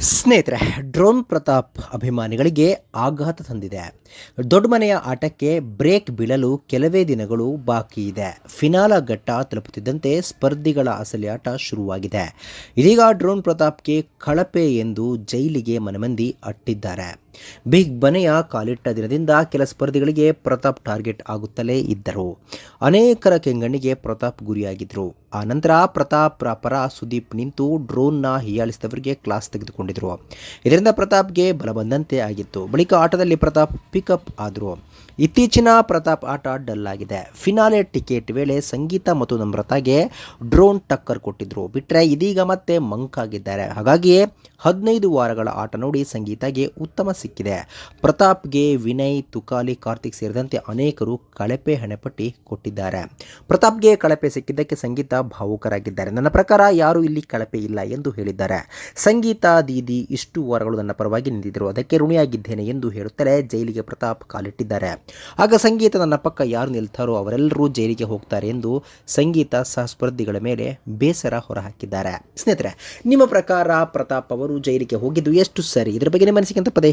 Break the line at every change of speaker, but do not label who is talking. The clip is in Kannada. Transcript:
ಸ್ನೇಹಿತರೆ, ಡ್ರೋನ್ ಪ್ರತಾಪ್ ಅಭಿಮಾನಿಗಳಿಗೆ ಆಘಾತ ತಂದಿದೆ. ದೊಡ್ಡ ಮನೆಯ ಆಟಕ್ಕೆ ಬ್ರೇಕ್ ಬೀಳಲು ಕೆಲವೇ ದಿನಗಳು ಬಾಕಿ ಇದೆ. ಫಿನಾಲ ಘಟ್ಟ ತಲುಪುತ್ತಿದ್ದಂತೆ ಸ್ಪರ್ಧಿಗಳ ಅಸಲಿ ಆಟ ಶುರುವಾಗಿದೆ. ಇದೀಗ ಡ್ರೋನ್ ಪ್ರತಾಪ್ಗೆ ಕಳಪೆ ಎಂದು ಜೈಲಿಗೆ ಮನಮಂದಿ ಅಟ್ಟಿದ್ದಾರೆ. ಬಿಗ್ ಬನೆಯ ಕಾಲಿಟ್ಟ ದಿನದಿಂದ ಕೆಲ ಸ್ಪರ್ಧಿಗಳಿಗೆ ಪ್ರತಾಪ್ ಟಾರ್ಗೆಟ್ ಆಗುತ್ತಲೇ ಇದ್ದರು. ಅನೇಕರ ಕೆಂಗಣ್ಣಿಗೆ ಪ್ರತಾಪ್ ಗುರಿಯಾಗಿದ್ದರು. ಆ ನಂತರ ಪ್ರತಾಪ್ ಪರ ಸುದೀಪ್ ನಿಂತು ಡ್ರೋನ್ನ ಹೀಯಾಳಿಸಿದವರಿಗೆ ಕ್ಲಾಸ್ ತೆಗೆದುಕೊಂಡಿದ್ರು. ಇದರಿಂದ ಪ್ರತಾಪ್ಗೆ ಬಲ ಬಂದಂತೆ ಆಗಿತ್ತು. ಬಳಿಕ ಆಟದಲ್ಲಿ ಪ್ರತಾಪ್ ಪಿಕಪ್ ಆದರು. ಇತ್ತೀಚಿನ ಪ್ರತಾಪ್ ಆಟ ಡಲ್ ಆಗಿದೆ. ಫಿನಾಲೆ ಟಿಕೆಟ್ ವೇಳೆ ಸಂಗೀತ ಮತ್ತು ನಮ್ರತಾಗೆ ಡ್ರೋನ್ ಟಕ್ಕರ್ ಕೊಟ್ಟಿದ್ರು. ಬಿಟ್ಟರೆ ಇದೀಗ ಮತ್ತೆ ಮಂಕ್ ಆಗಿದ್ದಾರೆ. ಹಾಗಾಗಿಯೇ ಹದಿನೈದು ವಾರಗಳ ಆಟ ನೋಡಿ ಸಂಗೀತಗೆ ಉತ್ತಮ ಸಿಕ್ಕಿದೆ. ಪ್ರತಾಪ್ಗೆ ವಿನಯ್, ತುಕಾಲಿ, ಕಾರ್ತಿಕ್ ಸೇರಿದಂತೆ ಅನೇಕರು ಕಳಪೆ ಹಣೆಪಟ್ಟಿ ಕೊಟ್ಟಿದ್ದಾರೆ. ಪ್ರತಾಪ್ಗೆ ಕಳಪೆ ಸಿಕ್ಕಿದ್ದಕ್ಕೆ ಸಂಗೀತ ಭಾವುಕರಾಗಿದ್ದಾರೆ. ನನ್ನ ಪ್ರಕಾರ ಯಾರೂ ಇಲ್ಲಿ ಕಳಪೆ ಇಲ್ಲ ಎಂದು ಹೇಳಿದ್ದಾರೆ. ಸಂಗೀತ, ದೀದಿ ಇಷ್ಟು ವಾರಗಳು ನನ್ನ ಪರವಾಗಿ ನಿಂತಿದ್ದರು. ಅದಕ್ಕೆ ಋಣಿಯಾಗಿದ್ದೇನೆ ಎಂದು ಹೇಳುತ್ತಲೇ ಜೈಲಿಗೆ ಪ್ರತಾಪ್ ಕಾಲಿಟ್ಟಿದ್ದಾರೆ. ಆಗ ಸಂಗೀತ ನನ್ನ ಪಕ್ಕ ಯಾರು ನಿಲ್ತಾರೋ ಅವರೆಲ್ಲರೂ ಜೈಲಿಗೆ ಹೋಗ್ತಾರೆ ಎಂದು ಸಂಗೀತ ಸಹಸ್ಪರ್ಧಿಗಳ ಮೇಲೆ ಬೇಸರ ಹೊರಹಾಕಿದ್ದಾರೆ. ಸ್ನೇಹಿತರೆ, ನಿಮ್ಮ ಪ್ರಕಾರ ಪ್ರತಾಪ್ ಅವರು ಜೈಲಿಗೆ ಹೋಗಿದ್ದು ಎಷ್ಟು ಸರಿ? ಇದರ ಬಗ್ಗೆ ನಿಮ್ಮ ಪದೇ.